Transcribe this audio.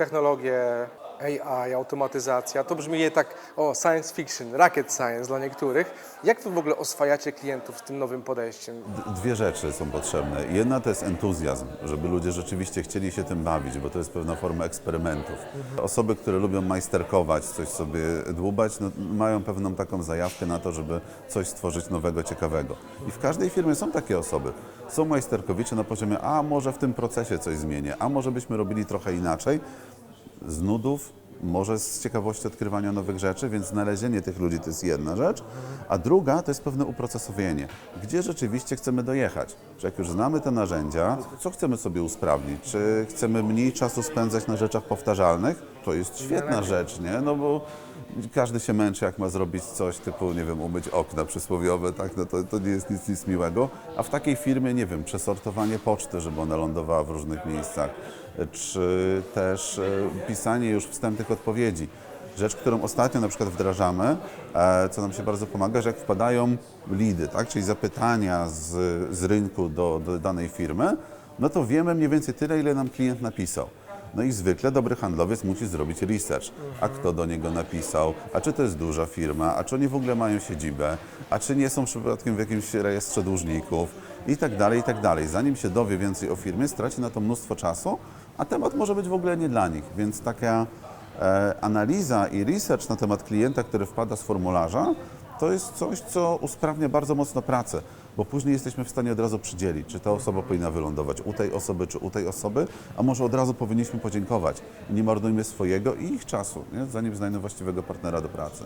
technologie, AI, automatyzacja, to brzmi je tak, o, science fiction, rocket science dla niektórych. Jak wy w ogóle oswajacie klientów z tym nowym podejściem? Dwie rzeczy są potrzebne. Jedna to jest entuzjazm, żeby ludzie rzeczywiście chcieli się tym bawić, bo to jest pewna forma eksperymentów. Osoby, które lubią majsterkować, coś sobie dłubać, no, mają pewną taką zajawkę na to, żeby coś stworzyć nowego, ciekawego. I w każdej firmie są takie osoby. Są majsterkowicze na poziomie, a może w tym procesie coś zmienię, a może byśmy robili trochę inaczej. Z nudów, może z ciekawości odkrywania nowych rzeczy, więc znalezienie tych ludzi to jest jedna rzecz, a druga to jest pewne uprocesowienie. Gdzie rzeczywiście chcemy dojechać? Czy jak już znamy te narzędzia, co chcemy sobie usprawnić? Czy chcemy mniej czasu spędzać na rzeczach powtarzalnych? To jest świetna rzecz, nie? No bo każdy się męczy, jak ma zrobić coś typu, nie wiem, umyć okna przysłowiowe, tak? No to, to nie jest nic, nic miłego. A w takiej firmie, nie wiem, przesortowanie poczty, żeby ona lądowała w różnych miejscach, czy też e, pisanie już wstępnych odpowiedzi. Rzecz, którą ostatnio na przykład wdrażamy, e, co nam się bardzo pomaga, że jak wpadają lidy, tak? czyli zapytania z, z rynku do, do danej firmy, no to wiemy mniej więcej tyle, ile nam klient napisał. No i zwykle dobry handlowiec musi zrobić research. A kto do niego napisał? A czy to jest duża firma? A czy oni w ogóle mają siedzibę? A czy nie są przypadkiem w jakimś rejestrze dłużników? I tak dalej, i tak dalej. Zanim się dowie więcej o firmie, straci na to mnóstwo czasu, a temat może być w ogóle nie dla nich. Więc taka e, analiza i research na temat klienta, który wpada z formularza, to jest coś, co usprawnia bardzo mocno pracę, bo później jesteśmy w stanie od razu przydzielić, czy ta osoba powinna wylądować u tej osoby, czy u tej osoby, a może od razu powinniśmy podziękować. Nie marnujmy swojego i ich czasu, nie? zanim znajdą właściwego partnera do pracy.